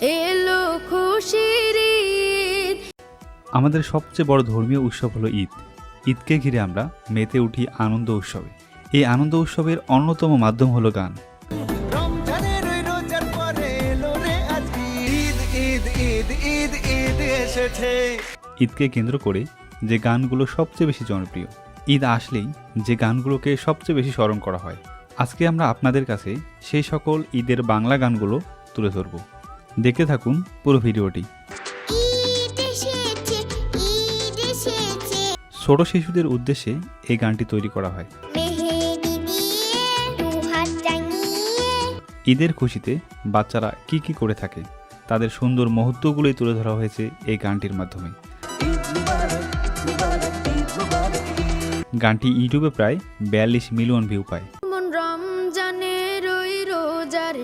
এলো খুশির আমাদের সবচেয়ে বড় ধর্মীয় উৎসব হলো ঈদ। ঈদকে ঘিরে আমরা মেতে উঠি আনন্দ উৎসবে। এই আনন্দ উৎসবের অন্যতম মাধ্যম হলো গান। ঈদকে কেন্দ্র করে যে গানগুলো সবচেয়ে বেশি জনপ্রিয় ঈদ আসলেই যে গানগুলোকে সবচেয়ে বেশি স্মরণ করা হয়। আজকে আমরা আপনাদের কাছে সেই সকল ঈদের বাংলা গানগুলো তুলে ধরব। দেখতে থাকুন পুরো ভিডিওটি। ছোট শিশুদের উদ্দেশ্যে এই গানটি তৈরি করা হয়। ঈদের খুশিতে বাচ্চারা কি কি করে থাকে তাদের সুন্দর মুহূর্তগুলোই তুলে ধরা হয়েছে এই গানটির মাধ্যমে। গানটি ইউটিউবে প্রায় বিয়াল্লিশ মিলিয়ন ভিউ পায়।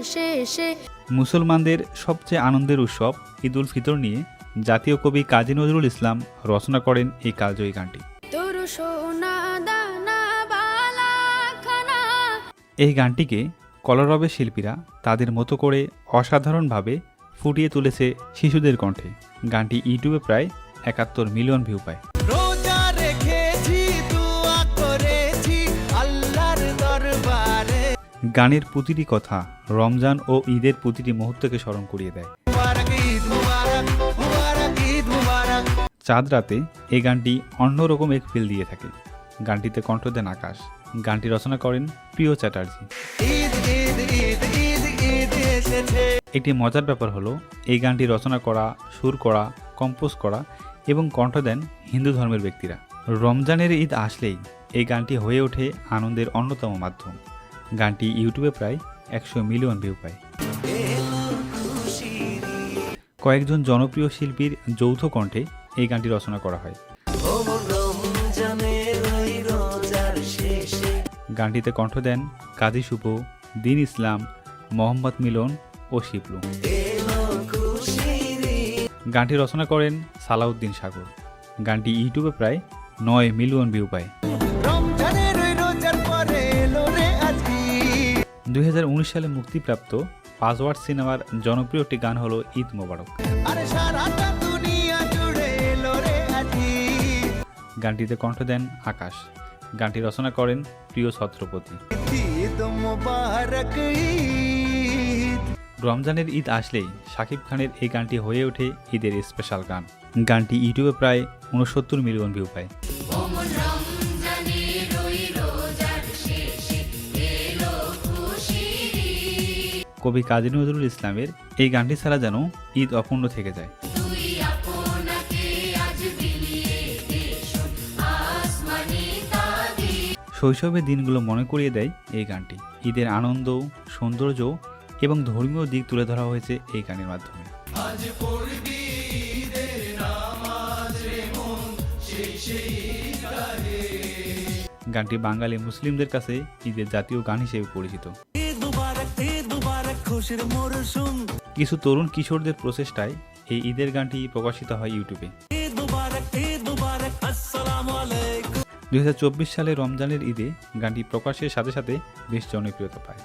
শেষে মুসলমানদের সবচেয়ে আনন্দের উৎসব ঈদ উল ফিতর নিয়ে জাতীয় কবি কাজী নজরুল ইসলাম রচনা করেন এই কালজয়ী গানটি। এই গানটিকে কলরবের শিল্পীরা তাদের মতো করে অসাধারণভাবে ফুটিয়ে তুলেছে শিশুদের কণ্ঠে। গানটি ইউটিউবে প্রায় একাত্তর মিলিয়ন ভিউ পায়। গানের প্রতিটি কথা রমজান ও ঈদের প্রতিটি মুহূর্তকে স্মরণ করিয়ে দেয়। চাঁদ রাতে এই গানটি অন্যরকম এক ফিল দিয়ে থাকে। গানটিতে কণ্ঠ দেন আকাশ। গানটি রচনা করেন প্রিয় চ্যাটার্জি। একটি মজার ব্যাপার হলো, এই গানটি রচনা করা, সুর করা কম্পোজ করা এবং কণ্ঠ দেন হিন্দু ধর্মের ব্যক্তিরা। রমজানের ঈদ আসলেই এই গানটি হয়ে ওঠে আনন্দের অন্যতম মাধ্যম। গানটি ইউটিউবে প্রায় একশো মিলিয়ন ভিউ পায়। কয়েকজন জনপ্রিয় শিল্পীর যৌথ কণ্ঠে এই গানটি রচনা করা হয়। গানটিতে কণ্ঠ দেন কাজী শুভ, দিন ইসলাম, মোহাম্মদ মিলন ও শিবলু। গানটি রচনা করেন সালাউদ্দিন সাগর। গানটি ইউটিউবে প্রায় নয় মিলিয়ন ভিউ পায়। দুই হাজার উনিশ সালে মুক্তিপ্রাপ্ত পাসওয়ার্ড সিনেমার জনপ্রিয় একটি গান হলো ঈদ মোবারক। গানটিতে কণ্ঠ দেন আকাশ। গানটি রচনা করেন প্রিয় ছত্রপতি। রমজানের ঈদ আসলেই শাকিব খানের এই গানটি হয়ে ওঠে ঈদের স্পেশাল গান। গানটি ইউটিউবে প্রায় উনসত্তর মিলিয়ন ভিউ পায়। কবি কাজী নজরুল ইসলামের এই গানটি ছাড়া যেন ঈদ অপূর্ণ থেকে যায়। শৈশবের দিনগুলো মনে করিয়ে দেয় এই গানটি। ঈদের আনন্দ সৌন্দর্য এবং ধর্মীয় দিক তুলে ধরা হয়েছে এই গানের মাধ্যমে। গানটি বাঙালি মুসলিমদের কাছে ঈদের জাতীয় গান হিসেবে পরিচিত। খুশির মরশুম। কিছু তরুণ কিশোরদের প্রচেষ্টায় এই ঈদের গানটি প্রকাশিত হয় ইউটিউবে। ঈদ মুবারক ঈদ মুবারক আসসালামু আলাইকুম। দু হাজার চব্বিশ সালে রমজানের ঈদে গানটি প্রকাশের সাথে সাথে বেশ জনপ্রিয়তা পায়।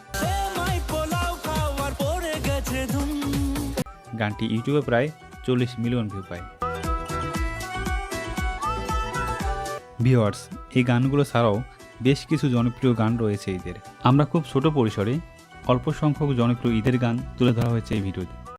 গানটি ইউটিউবে প্রায় চল্লিশ মিলিয়ন ভিউ পায়। ভিওয়ার্স এই গানগুলো ছাড়াও বেশ কিছু জনপ্রিয় গান রয়েছে ঈদের। আমরা খুব ছোট পরিসরে অল্প সংখ্যক জনপ্রিয় ঈদের গান তুলে ধরা হয়েছে এই ভিডিওতে।